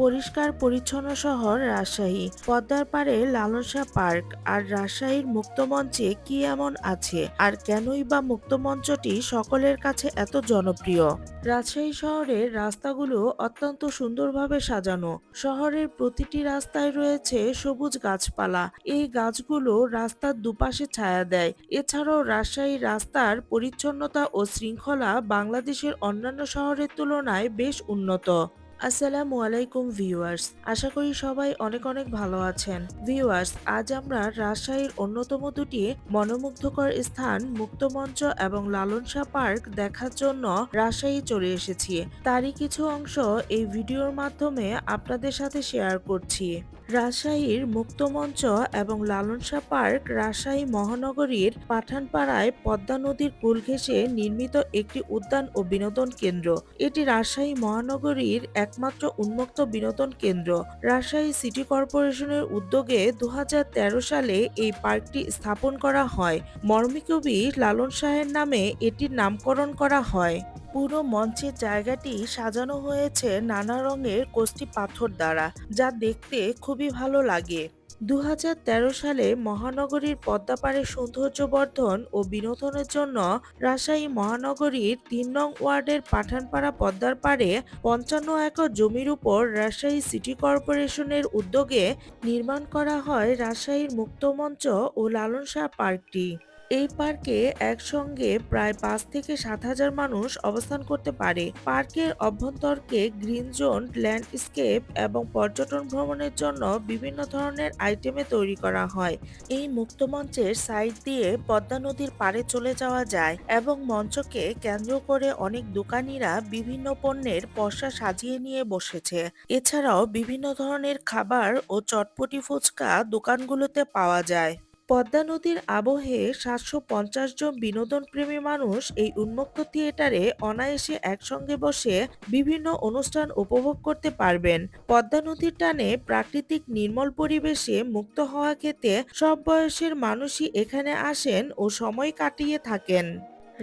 পরিষ্কার পরিচ্ছন্ন শহর রাজশাহী। পদ্মার পাড়ে শাহ পার্ক আর রাজশাহীর মুক্তমঞ্চে কি এমন আছে? আর কেনই বা মুক্তমঞ্চটি সকলের কাছে এত জনপ্রিয়? রাজশাহী শহরের রাস্তাগুলো অত্যন্ত সুন্দরভাবে সাজানো। শহরের প্রতিটি রাস্তায় রয়েছে সবুজ গাছপালা। এই গাছগুলো রাস্তার দুপাশে ছায়া দেয়। এছাড়াও রাজশাহী রাস্তার পরিচ্ছন্নতা ও শৃঙ্খলা বাংলাদেশের অন্যান্য শহরের তুলনায় বেশ উন্নত। আসসালামু আলাইকুম ভিউয়ার্স, আশা করি সবাই অনেক অনেক ভালো আছেন। ভিউয়ার্স, আজ আমরা রাজশাহীর অন্যতম দুটি মনোমুগ্ধকর স্থান, মুক্তমঞ্চ এবং লালন শাহ পার্ক দেখার জন্য রাজশাহী চলে এসেছি। তারই কিছু অংশ এই ভিডিওর মাধ্যমে আপনাদের সাথে শেয়ার করছি। রাজশাহীর মুক্তমঞ্চ এবং লালন শাহ পার্ক রাজশাহী মহানগরীর পাঠানপাড়ায় পদ্মা নদীর কুল ঘেঁষে নির্মিত একটি উদ্যান ও বিনোদন কেন্দ্র। এটি রাজশাহী মহানগরীর একমাত্র উন্মুক্ত বিনোদন কেন্দ্র। রাজশাহী সিটি কর্পোরেশনের উদ্যোগে দু হাজার তেরো সালে এই পার্কটি স্থাপন করা হয়। মর্মিকবি লালন শাহের নামে এটির নামকরণ করা হয়। পুরো মঞ্চের জায়গাটি সাজানো হয়েছে নানা রঙের কোষ্টি পাথর দ্বারা, যা দেখতে খুবই ভালো লাগে। দু হাজার তেরো সালে মহানগরীর পদ্মাপাড়ের সৌন্দর্য বর্ধন ও বিনোদনের জন্য রাজশাহী মহানগরীর তিন নং ওয়ার্ডের পাঠানপাড়া পদ্মার পাড়ে পঞ্চান্ন একর জমির উপর রাজশাহী সিটি কর্পোরেশনের উদ্যোগে নির্মাণ করা হয় রাজশাহীর মুক্তমঞ্চ ও লালন শাহ পার্কটি। এই পার্কে একসঙ্গে প্রায় পাঁচ থেকে সাত হাজার মানুষ অবস্থান করতে পারে। পার্কের অভ্যন্তরকে গ্রিন জোন, ল্যান্ডস্কেপ এবং পর্যটন ভ্রমণের জন্য বিভিন্ন ধরনের আইটেমে তৈরি করা হয়। এই মুক্তমঞ্চের সাইড দিয়ে পদ্মা নদীর পাড়ে চলে যাওয়া যায় এবং মঞ্চকে কেন্দ্র করে অনেক দোকানিরা বিভিন্ন পণ্যের পশা সাজিয়ে নিয়ে বসেছে। এছাড়াও বিভিন্ন ধরনের খাবার ও চটপটি ফুচকা দোকানগুলোতে পাওয়া যায়। পদ্মা নদীর আবহে সাতশো পঞ্চাশ জন বিনোদনপ্রেমী মানুষ এই উন্মুক্ত থিয়েটারে অনায়াসে একসঙ্গে বসে বিভিন্ন অনুষ্ঠান উপভোগ করতে পারবেন। পদ্মা নদীর টানে প্রাকৃতিক নির্মল পরিবেশে মুক্ত হওয়া খেতে সব বয়সের মানুষই এখানে আসেন ও সময় কাটিয়ে থাকেন।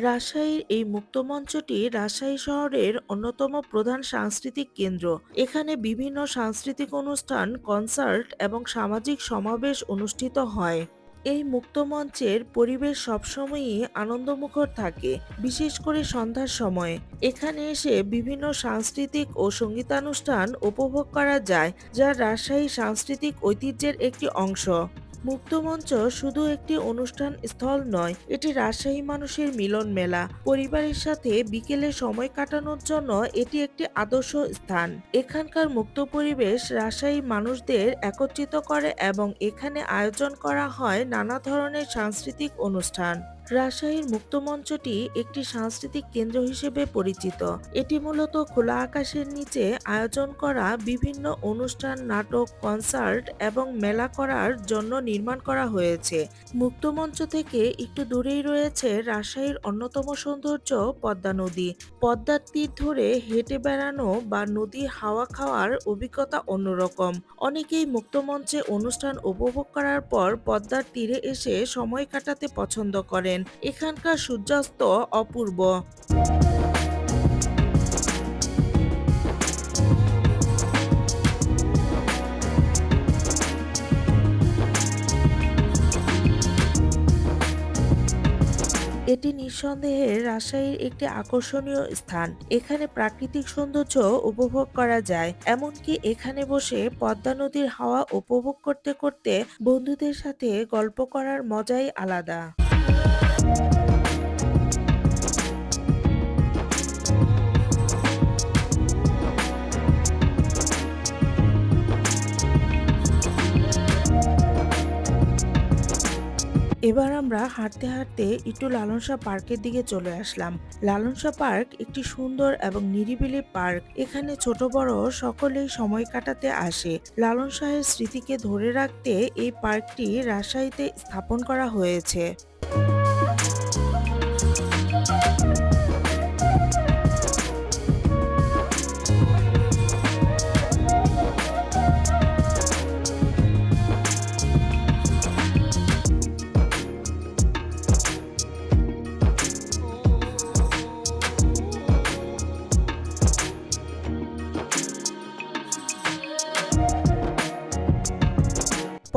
রাজশাহীর এই মুক্তমঞ্চটি রাজশাহী শহরের অন্যতম প্রধান সাংস্কৃতিক কেন্দ্র। এখানে বিভিন্ন সাংস্কৃতিক অনুষ্ঠান, কনসার্ট এবং সামাজিক সমাবেশ অনুষ্ঠিত হয়। এই মুক্তমঞ্চের পরিবেশ সবসময়ই আনন্দমুখর থাকে, বিশেষ করে সন্ধ্যার সময়। এখানে এসে বিভিন্ন সাংস্কৃতিক ও সঙ্গীতানুষ্ঠান উপভোগ করা যায় যা রাজশাহী সাংস্কৃতিক ঐতিহ্যের একটি অংশ। মুক্তমঞ্চ শুধু একটি অনুষ্ঠান স্থল নয়, এটি রাজশাহী মানুষের মিলন মেলা। পরিবারের সাথে বিকেলে সময় কাটানোর জন্য এটি একটি আদর্শ স্থান। এখানকার মুক্ত পরিবেশ রাজশাহী মানুষদের একত্রিত করে এবং এখানে আয়োজন করা হয় নানা ধরনের সাংস্কৃতিক অনুষ্ঠান। রাজশাহীর মুক্তমঞ্চটি একটি সাংস্কৃতিক কেন্দ্র হিসেবে পরিচিত। এটি মূলত খোলা আকাশের নিচে আয়োজন করা বিভিন্ন অনুষ্ঠান, নাটক, কনসার্ট এবং মেলা করার জন্য নির্মাণ করা হয়েছে। মুক্তমঞ্চ থেকে একটু দূরেই রয়েছে রাজশাহীর অন্যতম সৌন্দর্য পদ্মা নদী। পদ্মার তীর ধরে হেঁটে বেড়ানো বা নদী হাওয়া খাওয়ার অভিজ্ঞতা অন্যরকম। অনেকেই মুক্তমঞ্চে অনুষ্ঠান উপভোগ করার পর পদ্মার তীরে এসে সময় কাটাতে পছন্দ করেন। এখানকার সূর্যাস্ত অপূর্ব। এটি নিঃসন্দেহে রাজশাহীর একটি আকর্ষণীয় স্থান। এখানে প্রাকৃতিক সৌন্দর্য উপভোগ করা যায়, এমনকি এখানে বসে পদ্মা নদীর হাওয়া উপভোগ করতে করতে বন্ধুদের সাথে গল্প করার মজাই আলাদা। এবার আমরা হাঁটতে হাঁটতে একটু লালনসা পার্কের দিকে চলে আসলাম। লালনসা পার্ক একটি সুন্দর এবং নিরিবিলি পার্ক। এখানে ছোট বড় সকলেই সময় কাটাতে আসে। লালন শাহের স্মৃতিকে ধরে রাখতে এই পার্কটি রাজশাহীতে স্থাপন করা হয়েছে।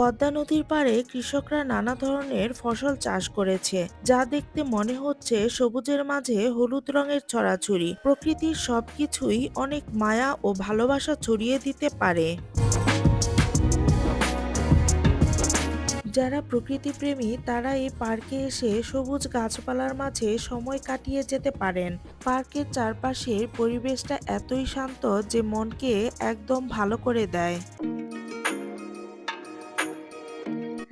পদ্মা নদীর পাড়ে কৃষকরা নানা ধরনের ফসল চাষ করেছে, যা দেখতে মনে হচ্ছে সবুজের মাঝে হলুদ রঙের ছড়াছড়ি। প্রকৃতির সবকিছুই অনেক মায়া ও ভালোবাসা ছড়িয়ে দিতে পারে। যারা প্রকৃতিপ্রেমী, তারা এই পার্কে এসে সবুজ গাছপালার মাঝে সময় কাটিয়ে যেতে পারেন। পার্কের চারপাশের পরিবেশটা এতই শান্ত যে মনকে একদম ভালো করে দেয়।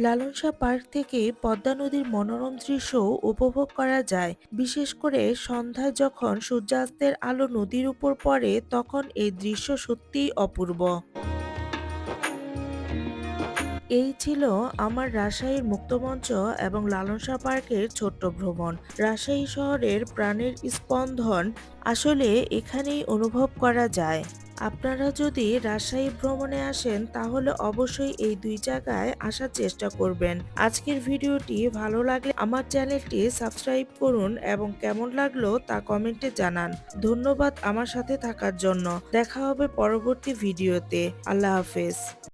লালন পার্ক থেকে পদ্মা নদীর মনোরম দৃশ্য উপভোগ করা যায়। বিশেষ করে সন্ধ্যায় যখন সূর্যাস্তের আলো নদীর উপর পড়ে, তখন এই দৃশ্য সত্যিই অপূর্ব। এই ছিল আমার রাজশাহীর মুক্তমঞ্চ এবং লালন শাহ পার্কের ছোট্ট ভ্রমণ। রাজশাহী শহরের প্রাণের স্পন্দন আসলে এখানেই অনুভব করা যায়। আপনারা যদি রাজশাহী ভ্রমণে আসেন, তাহলে অবশ্যই এই দুই জায়গায় আসার চেষ্টা করবেন। আজকের ভিডিওটি ভালো লাগলে আমার চ্যানেলটি সাবস্ক্রাইব করুন এবং কেমন লাগল তা কমেন্টে জানান। ধন্যবাদ আমার সাথে থাকার জন্য। দেখা হবে পরবর্তী ভিডিওতে। আল্লাহ হাফেজ।